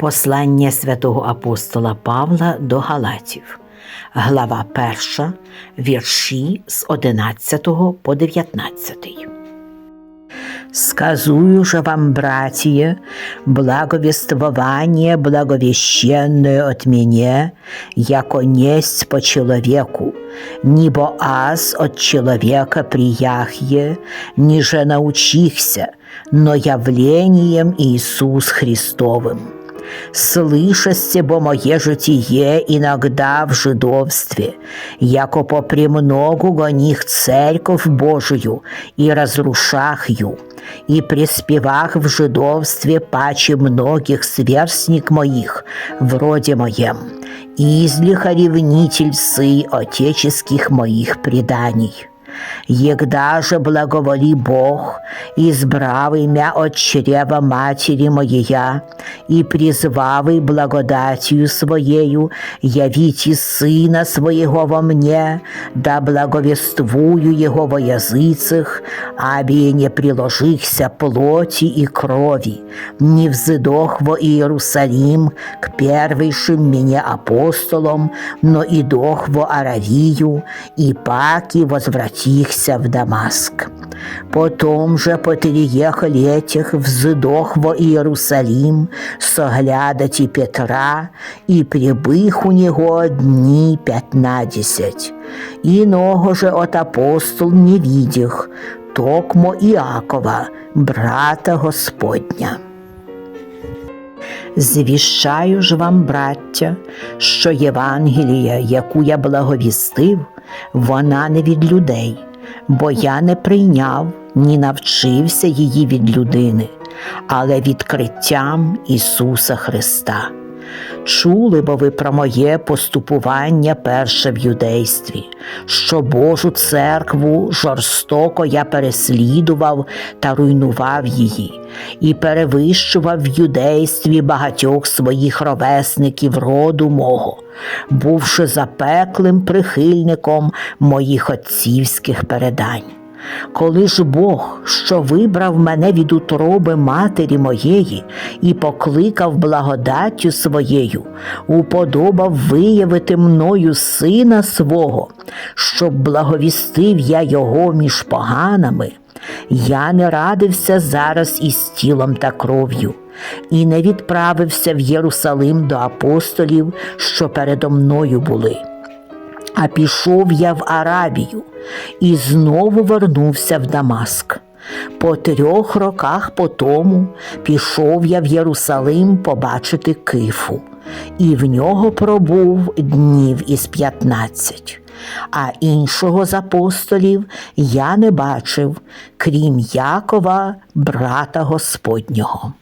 Послання святого апостола Павла до Галатів, глава 1, вірші з 11 по 19. Сказую же вам, братья, благовествование благовещенное от меня, яко несть по человеку, небо аз от человека прияхе, ниже научихся, но явлением Иисус Христовым. Слышасте бо мое житие иногда в жидовстве, яко попремногу гоних церковь Божию и разрушах ю, и приспевах в жидовстве паче многих сверстник моих, вроде моем, излиха ревнитель сы отеческих моих преданий. Егда же благоволи Бог, избрав имя от чрева матери моея, и призвав и благодатью Своею явите Сына Своего во мне, да благовествую Его во языцах, аби не приложихся плоти и крови, не взыдох во Иерусалим к первейшим мне апостолам, но и дох во Аравию, и паки возвратихся в Дамаск. Потом же по трех летях вздох во Иерусалим, соглядати Петра, и прибых у него дни пятнадесять. Иного же от апостол не видих, токмо Иакова, брата Господня. Звіщаю ж вам, браття, що Євангелія, яку я благовістив, вона не від людей, бо я не прийняв, ні навчився її від людини, але відкриттям Ісуса Христа. Чули бо ви про моє поступування перше в юдействі, що Божу церкву жорстоко я переслідував та руйнував її, і перевищував в юдействі багатьох своїх ровесників роду мого, бувши запеклим прихильником моїх отцівських передань. Коли ж Бог, що вибрав мене від утроби матері моєї і покликав благодаттю своєю, уподобав виявити мною сина свого, щоб благовістив я його між поганами, я не радився зараз із тілом та кров'ю. І не відправився в Єрусалим до апостолів, що передо мною були. А пішов я в Арабію і знову вернувся в Дамаск. По трьох роках по тому пішов я в Єрусалим побачити кифу, і в нього пробув днів із п'ятнадцять. А іншого з апостолів я не бачив, крім Якова, брата Господнього.